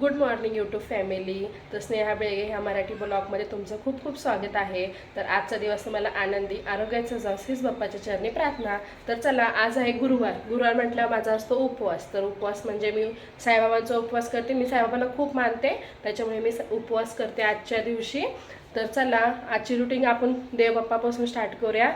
Good morning YouTube family. तर स्नेहा बेळगे ह्या मराठी ब्लॉगमध्ये तुमचं खूप खूप स्वागत आहे. तर आजचा दिवस तुम्हाला आनंदी आरोग्याचा जाऊ हीच बाप्पाच्या चरणी प्रार्थना. तर चला आज आहे गुरुवार. गुरुवार म्हटल्यावर माझा असतो उपवास. तर उपवास म्हणजे मी साईबाबांचा उपवास करते. मी साईबाबांना खूप मानते. त्याच्यामुळे मी उपवास करते आजच्या दिवशी. तर चला आजची रुटीन आपण देवबाप्पापासून स्टार्ट करूया.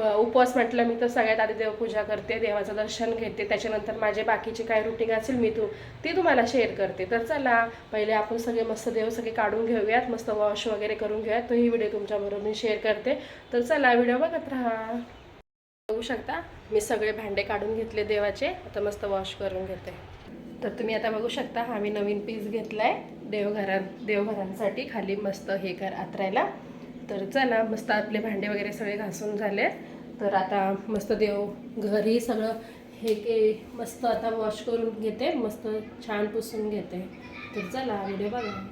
उपवास म्हटलं मी तर सगळ्यात आधी देवपूजा करते देवाचं दर्शन घेते त्याच्यानंतर माझे बाकीचे काय रुटीन असेल मी तू ती तुम्हाला शेअर करते. तर चला पहिले आपण सगळे मस्त देव सगळे काढून घेऊयात मस्त वॉश वगैरे करून घेऊयात तो ही व्हिडिओ तुमच्याबरोबर मी शेअर करते. तर चला व्हिडिओ बघत राहा. बघू शकता मी सगळे भांडे काढून घेतले देवाचे आता मस्त वॉश करून घेते. तर तुम्ही आता बघू शकता हा मी नवीन पीस घेतला आहे देवघरां देवघरांसाठी खाली मस्त हे कर आतरायला. तर चला मस्त आपले भांडे वगैरे सगळे घासून झाले तर आता मस्त देव घरी सगळं हे के मस्त आता वॉश करून घेते मस्त छान पुसून घेते. तर चला व्हिडिओ बघा.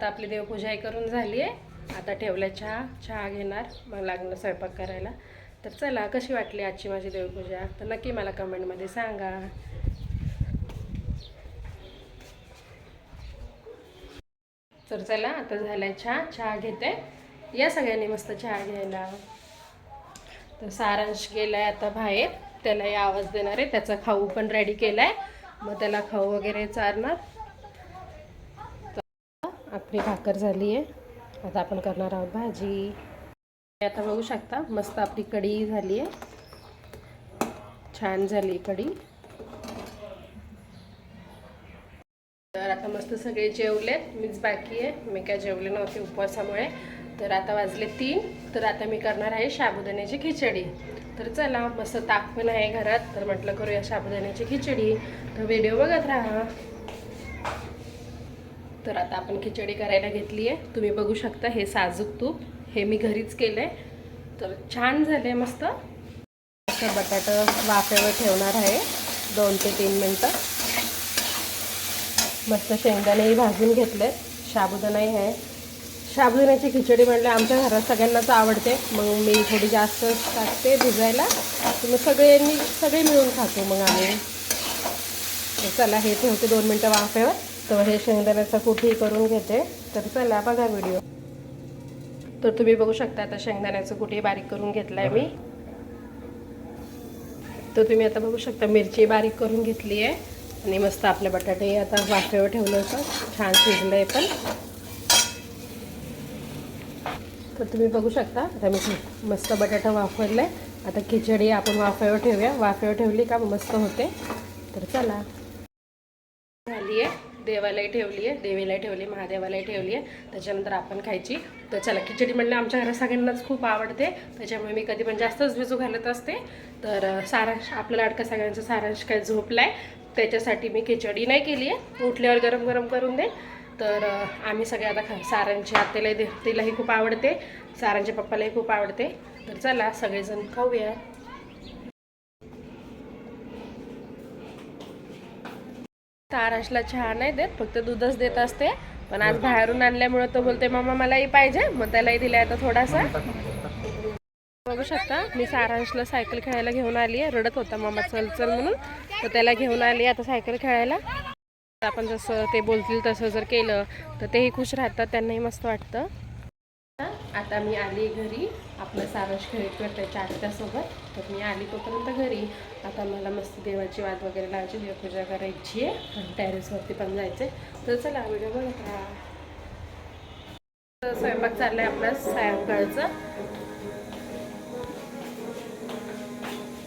आता आपली देवपूजाही करून झाली आहे. आता ठेवलं चहा. चहा घेणार. मग लागलं स्वयंपाक करायला. तर चला कशी वाटली आजची माझी देवपूजा? तर नक्की मला कमेंटमध्ये सांगा. तर चला आता झालाय चहा. चहा घेते. या सगळ्यांनी मस्त चहा घ्यायला. तर सारांश गेलाय आता बाहेर. त्यालाही आवाज देणार आहे. त्याचा खाऊ पण रेडी केलाय. मग त्याला खाऊ वगैरे चारणार. आपली भाकर झाली आहे. आता आपण करणार आहोत भाजी. आता बघू शकता मस्त आपली कढी झाली आहे. छान झाली कढी. तर आता मस्त सगळे जेवलेत मीच बाकी आहे. मी काय जेवले नव्हते उपवासामुळे. तर आता वाजले तीन. तर आता मी करणार आहे साबुदाण्याची खिचडी. तर चला मस्त ताक पण आहे घरात. तर म्हटलं करूया साबुदाण्याची खिचडी. तर व्हिडिओ बघत राहा. तर आता आपण खिचडी करायला घेतली आहे. तुम्ही बघू शकता हे साजूक तूप. हे मी घरीच केलं आहे तर छान झालं आहे मस्त. असं बटाटा वाफ्यावर ठेवणार आहे. दोन ते तीन मिनटं. मस्त शेंगदाणेही भाजून घेतले साबुदाणाही आहे. साबुदाण्याची खिचडी म्हटलं आमच्या घरात सगळ्यांनाच आवडते. मग मी थोडी जास्त टाकते भिजायला. मग सगळ्यांनी सगळे मिळून खातो मग आम्ही. चला हे ठेवते दोन मिनटं वाफेवर. तर हे शेंगदाण्याचा कुठेही करून घेते. तर चला बघा व्हिडिओ तर तुम्ही बघू शकता आता शेंगदाण्याचं कुठेही बारीक करून घेतलाय मी. तर तुम्ही आता बघू शकता मिरची बारीक करून घेतली आहे. आणि मस्त आपले बटाटे आता वाफेवर ठेवलं होतं. छान शिजलं आहे पण. तर तुम्ही बघू शकता आता मी मस्त बटाटा वाफरला आहे आता खिचडी आपण वाफेवर ठेवूया. वाफेवर ठेवली का मस्त होते. तर चला. झाली आहे देवालाही ठेवली आहे देवीलाही ठेवली महादेवालाही ठेवली आहे. त्याच्यानंतर आपण खायची. तर चला खिचडी म्हणलं आमच्या घरात सगळ्यांनाच खूप आवडते. त्याच्यामुळे मी कधी पण जास्तच भिजू घालत असते. तर सारांश आपला लाडका सगळ्यांचा सारांश काय झोपला आहे त्याच्यासाठी मी खिचडी नाही केली आहे. उठल्यावर गरम गरम करून दे. तर आम्ही सगळे आता खा सारांची आत्यालाही दे तिलाही खूप आवडते. सारांच्या पप्पालाही खूप आवडते. तर चला सगळेजण खाऊया. ताराशला चहा नाही देत फक्त दूधच देत असते. पण आज बाहेरून आणल्यामुळे तो बोलते मम्मा मलाही पाहिजे. मग त्यालाही दिलाय आता थोडासा. बघू शकता मी सारांशला सायकल खेळायला घेऊन आली आहे. रडत होता मामा चल चल म्हणून. तर त्याला घेऊन आली आता सायकल खेळायला. आपण जसं ते बोलतील तसं जर केलं तर तेही खुश राहतात त्यांनाही मस्त वाटतं. आता मी आली घरी. आपलं सारस घरी करते चारत्यासोबत तर मी आली तोपर्यंत घरी. आता मला मस्त देवाची वाद वगैरे लावायची देवपूजा करायची आहे. आणि टॅरेसवरती पण जायचं आहे तर चला व्हिडिओ बघत राहा स्वयंपाक चाललाय आपला सायंकाळचं.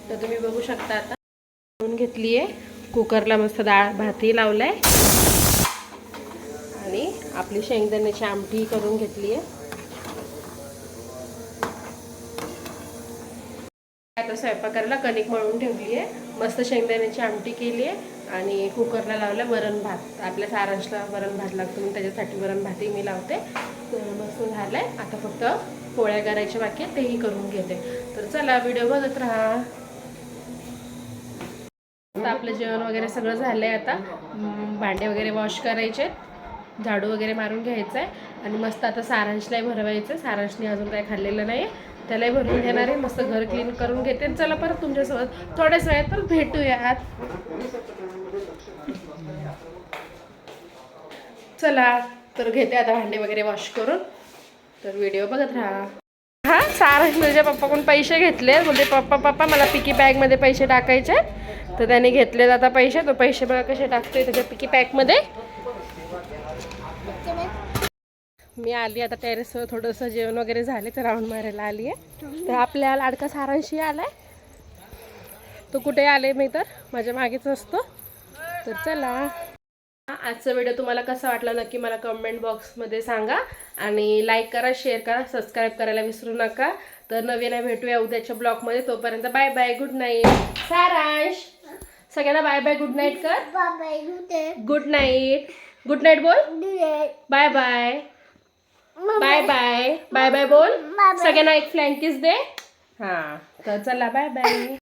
तर तुम्ही बघू शकता आता. घेऊन घेतली आहे. कुकरला मस्त डाळ भातही लावलाय. आणि आपली शेंगदाण्याची आमटी करून घेतली आहे. आता स्वयंपाकाला कणिक मळून ठेवली आहे मस्त शेंगदाण्याची आमटी केली आहे आणि कुकरला लावलं वरण भात. आपल्या सारांशला वरण भात लागतो म्हणून त्याच्यासाठी वरण भातही मी लावते. मस्त झालं आहे आता फक्त पोळ्या करायच्या बाकी तेही करून घेते. तर चला व्हिडिओ बघत राहा. आता आपलं जेवण वगैरे सगळं झालं आहे आता भांडे वगैरे वॉश करायचे झाडू वगैरे मारून घ्यायचं आहे आणि मस्त आता सारांशलाही भरवायचं सारांशने अजून काही खाल्लेलं नाही त्यालाही भरून घेणार आहे. मस्त घर क्लीन करून घेते. आणि चला परत तुमच्यासोबत थोड्याच वेळात परत भेटूयात चला तर घेते आता भांडे वगैरे वॉश करून. तर व्हिडिओ बघत राहा. हा सारांश तुझ्या म्हणजे पप्पाकडून पैसे घेतले. बोलते पप्पा पप्पा मला पिकी बॅगमध्ये पैसे टाकायचे तर त्याने घेतले आता पैसे. तो पैसे बघा कसे टाकतोय त्याच्या पिकी पॅकमध्ये मी आली आता टेरेसवर थोडंसं जेवण वगैरे झाले तर राऊंड मारायला आली आहे. तर आपल्या लाडका सारांशी आलाय. तो कुठे आले मी तर? माझ्या मागेच असतो. तर चला. आजचा व्हिडिओ तुम्हाला कसा वाटला नक्की मला कमेंट बॉक्समध्ये सांगा. आणि लाईक करा शेअर करा सबस्क्राईब करायला विसरू नका. तर नवीन भेटूया उद्याच्या ब्लॉगमध्ये तोपर्यंत बाय बाय गुड नाईट सारांश सगळ्यांना बाय बाय गुड नाईट कर. गुड नाईट गुड नाईट बोल. Bye bye bye bye bye bye बोल. सगळ्यांना एक फ्लँकीस दे. हां. तर चला बाय बाय